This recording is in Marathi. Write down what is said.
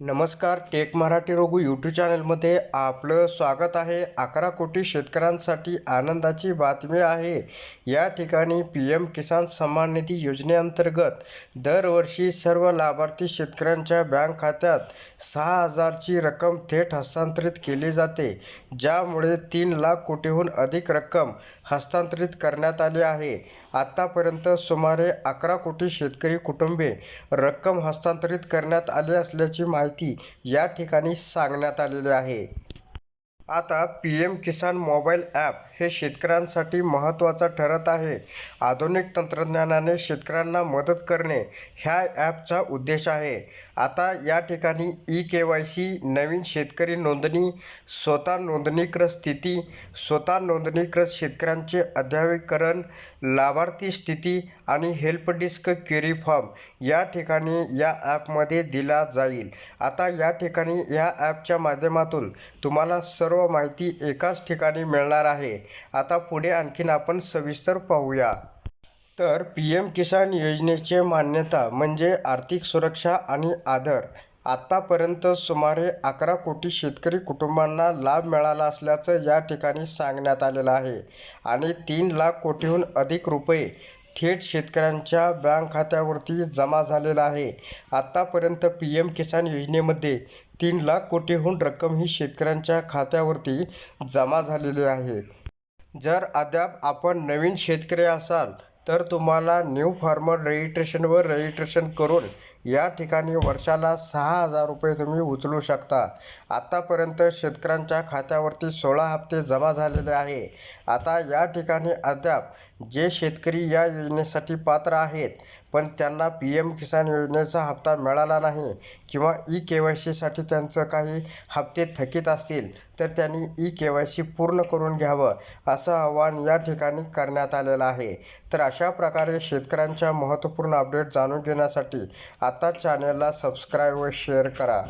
नमस्कार टेक मराठी रोगू यूट्यूब चॅनलमध्ये आपलं स्वागत आहे. अकरा कोटी शेतकऱ्यांसाठी आनंदाची बातमी आहे. या ठिकाणी पी एम किसान सन्मान निधी योजनेअंतर्गत दरवर्षी सर्व लाभार्थी शेतकऱ्यांच्या बँक खात्यात सहा हजारची रक्कम थेट हस्तांतरित केली जाते ज्यामुळे तीन लाख कोटीहून अधिक रक्कम हस्तांतरित करण्यात आली आहे. आत्तापर्यंत सुमारे अकरा कोटी शेतकरी कुटुंबे रक्कम हस्तांतरित करण्यात आली असल्याची माहिती या ठिकाणी सांगण्यात आलेली आहे. आता P M Kisan mobile app हे शेतकऱ्यांसाठी महत्त्वाचं ठरत आहे. आधुनिक तंत्रज्ञानाने शेतकऱ्यांना मदत करणे ह्या ॲपचा उद्देश आहे. आता या ठिकाणी ई के वाय सी नवीन शेतकरी नोंदणी स्वतः नोंदणीकृत स्थिती स्वतः नोंदणीकृत शेतकऱ्यांचे अध्यावीकरण लाभार्थी स्थिती आणि हेल्प डिस्क क्युरी फॉर्म या ठिकाणी या ॲपमध्ये दिला जाईल. आता या ठिकाणी या ॲपच्या माध्यमातून तुम्हाला सर्व सर्व माहिती एकाच ठिकाणी मिळणार आहे. आता पुढे आणखीन आपण सविस्तर पाहूया. तर पी एम किसान योजनेचे मान्यता म्हणजे आर्थिक सुरक्षा आणि आधार. आत्तापर्यंत सुमारे अकरा कोटी शेतकरी कुटुंबांना लाभ मिळाला असल्याचं या ठिकाणी सांगण्यात आलेलं आहे. आणि तीन लाख कोटीहून अधिक रुपये थेट शेतकऱ्यांच्या बँक खात्यावरती जमा झालेला आहे. आत्तापर्यंत पी एम किसान योजनेमध्ये तीन लाख कोटीहून रक्कम ही शेतकऱ्यांच्या खात्यावरती जमा झालेली आहे. जर अद्याप आपण नवीन शेतकरी असाल तर तुम्हाला न्यू फार्मर रजिस्ट्रेशनवर रजिस्ट्रेशन करून या ठिकाणी वर्षाला सहा हजार रुपये तुम्ही उचलू शकता. आत्तापर्यंत शेतकऱ्यांच्या खात्यावरती सोळा हप्ते जमा झालेले आहे. आता या ठिकाणी अद्याप जे शेतकरी या योजनेसाठी पात्र आहेत पण त्यांना पी एम किसान योजनेचा हप्ता मिळाला नाही किंवा ई के वाय सीसाठी त्यांचं काही हप्ते थकीत असतील तर त्यांनी ई के वाय सी पूर्ण करून घ्यावं असं आवाहन या ठिकाणी करण्यात आलेलं आहे. तर अशा प्रकारे शेतकऱ्यांच्या महत्त्वपूर्ण अपडेट जाणून घेण्यासाठी आता चॅनलला सबस्क्राईब व शेअर करा.